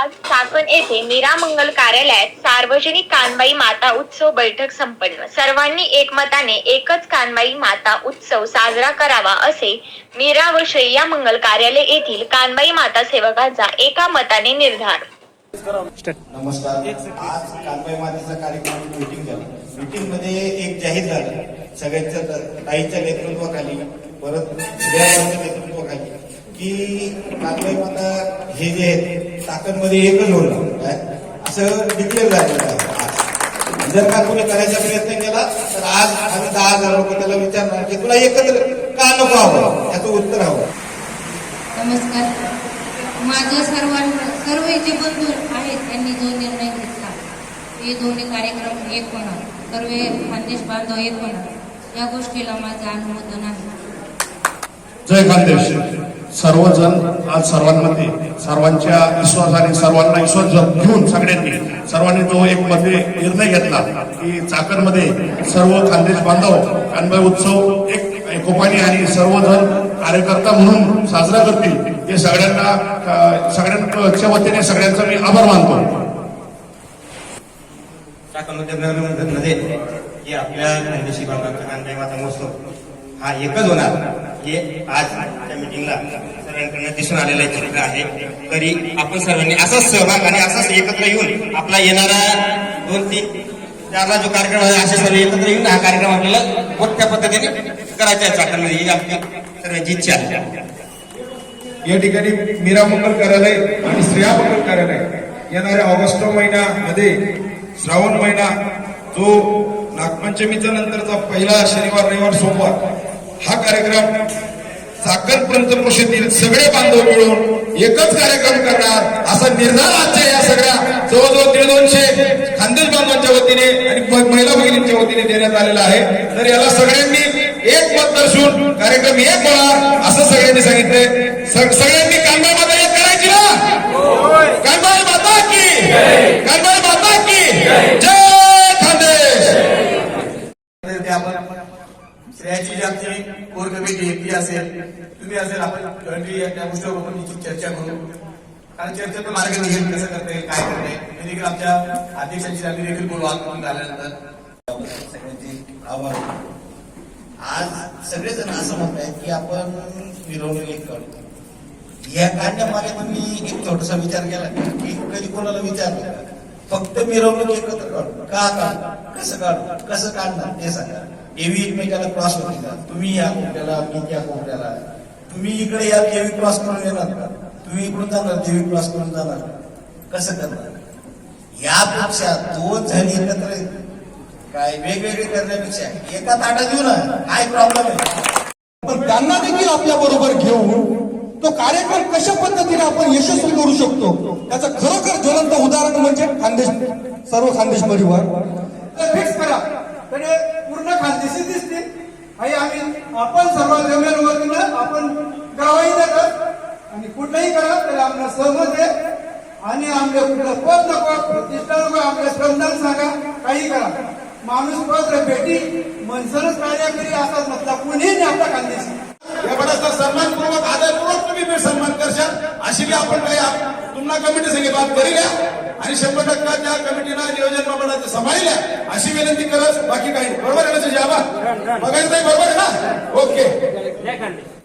आज चाकण येथे मीरा मंगल कार्यालयात सार्वजनिक कानबाई माता उत्सव बैठक संपन्न. सर्वांनी एकमताने एकच कानबाई माता उत्सव साजरा करावा असे मीरा व श्रेया मंगल कार्यालय येथील कानबाई माता सेवकांचा एका मताने निर्धार. नमस्कार. आज कानबाई मातेचा कार्यक्रम मीटिंग झाली. मीटिंगमध्ये एक जाहीर झालं. सगळ्यांच्या ताईच्या नेतृत्वाखाली परत नेतृत्वाखाली की माता हे जे आहेत ताकदमध्ये एकच होणं काय? असं डिक्लेअर झालेलं आहे. जर का कोणी करायचा प्रयत्न केला तर आज आम्ही दहा हजार लोक त्याला विचारणार की तुला एकत्र का नको हवं याचं उत्तर हवं. नमस्कार. माझ्या सर्वांना सर्व जे बंधू आहेत त्यांनी जो निर्णय घेतला ते दोन्ही कार्यक्रम एक होणार. सर्व खानदेश बांधव एक होणार. या गोष्टीला माझं अनुमोदन आहे जय खानदेश. सर्वजण आज सर्वांमध्ये सर्वांच्या विश्वासाने सर्वांना विश्वास घेऊन सगळ्यांनी सर्वांनी जो एक मध्ये निर्णय घेतला की चाकणमध्ये सर्व खानदेश बांधव कानबाई उत्सव एक एकोपाने आणि सर्वजण कार्यकर्ता म्हणून साजरा करतील. हे सगळ्यांना सगळ्यांच्या वतीने सगळ्यांचा मी आभार मानतो. आपल्या खानदेशी बांधवांचा महोत्सव हा एकच होणार. हे आज त्या मिटिंगला सर्वांकडनं दिसून आलेलं चित्र आहे. तरी आपण सर्वांनी असाच सहभाग आणि असाच एकत्र येऊन आपला येणारा दोन तीन चारला जो कार्यक्रम आहे असे सर्व एकत्र येऊन हा कार्यक्रम आपल्याला मोठ्या पद्धतीने करायचा आहे. चाकणमध्ये ही आपली सर्वांची इच्छा आहे. या ठिकाणी मीरा मंगल कार्यालय आणि श्रेया मंगल कार्यालय येणाऱ्या ऑगस्ट महिन्यामध्ये श्रावण महिना जो नागपंचमीच्या नंतरचा पहिला शनिवार रविवार सोमवार हा कार्यक्रम चाकण पंचक्रोशीतील सगळे बांधव मिळून एकच कार्यक्रम करणार असा निर्धार आजच्या या सगळ्या जवळजवळ दीड दोनशे खानदेश बांधवांच्या वतीने आणि महिला भगिनींच्या वतीने देण्यात आलेला आहे. तर याला सगळ्यांनी एक मत दर्शवून कार्यक्रम एक होणार असं सगळ्यांनी सांगितलंय. सग- सगळ्यांनी कानबाई माता एक करायची ना? कानबाई माता की कानबाई माता की जय. तर आपण स्त्रियांची जी आमची कोर कमिटी एकटी असेल तुम्ही असेल आपण jointly त्या गोष्टीवर आपण निश्चित चर्चा करू. कारण चर्चेतून मार्ग निघेल कसं करता येईल काय करता येईल हे देखील आमच्या अध्यक्षांची आम्ही देखील बोलू आंदोलन झाल्यानंतर. सगळ्यांचे आभार. आज सगळेजण असं म्हणत आहेत की आपण मिरवणूक एक या काढण्यामागे पण मी एक छोटासा विचार केला की? कधी कोणाला विचारलं फक्त मिरवणूक एकत्र काढू. का काढू? कसं काढू? कसं काढणार? ते सांगा. देवी एकमेकाला क्रॉस होती का तुम्ही या कोपऱ्याला मी त्या कोपऱ्याला. तुम्ही इकडे या देवी क्रॉस करून येणार का? तुम्ही इकडून जाणार देवी क्रॉस करून जाणार कसं करणार? यापेक्षा दोन जण एकत्र काय वेगवेगळे करण्यापेक्षा एका ताटात येऊ ना काय प्रॉब्लेम आहे? पण त्यांना देखील आपल्या बरोबर तो कार्यक्रम कशा पद्धतीने आपण यशस्वी करू शकतो? त्याचं खरोखर ज्वलंत उदाहरण म्हणजे खानदेश सर्व खानदेश परिवार. फिक्स करा. तर हे पूर्ण खानदेशी दिसतील आणि आम्ही आपण सर्व जमेल वतीनं आपण गावाही देतात आणि कुठलंही करा त्याला आपला सहमत आहे. आणि आपल्या कुठलं पद नको प्रतिष्ठा नको आपल्या श्रमदान सांगा काही करा. माणूस पद भेटी मनसरच कार्य करी असा म्हटला कुणीही नाही आपला खानदेशी. बडाचा सन्मानपूर्वक आदरपूर्वक तुम्ही बी सन्मान करशाल अशी बी आपण तुम्हाला कमिटी संगे बात करील्या आणि शंभर टक्का त्या कमिटीनं नियोजन मंडळाचं सांभाळल्या अशी विनंती करत बाकी काही. बरोबर आहे ना तुझी आबा बघायचं बरोबर आहे ना? ओके.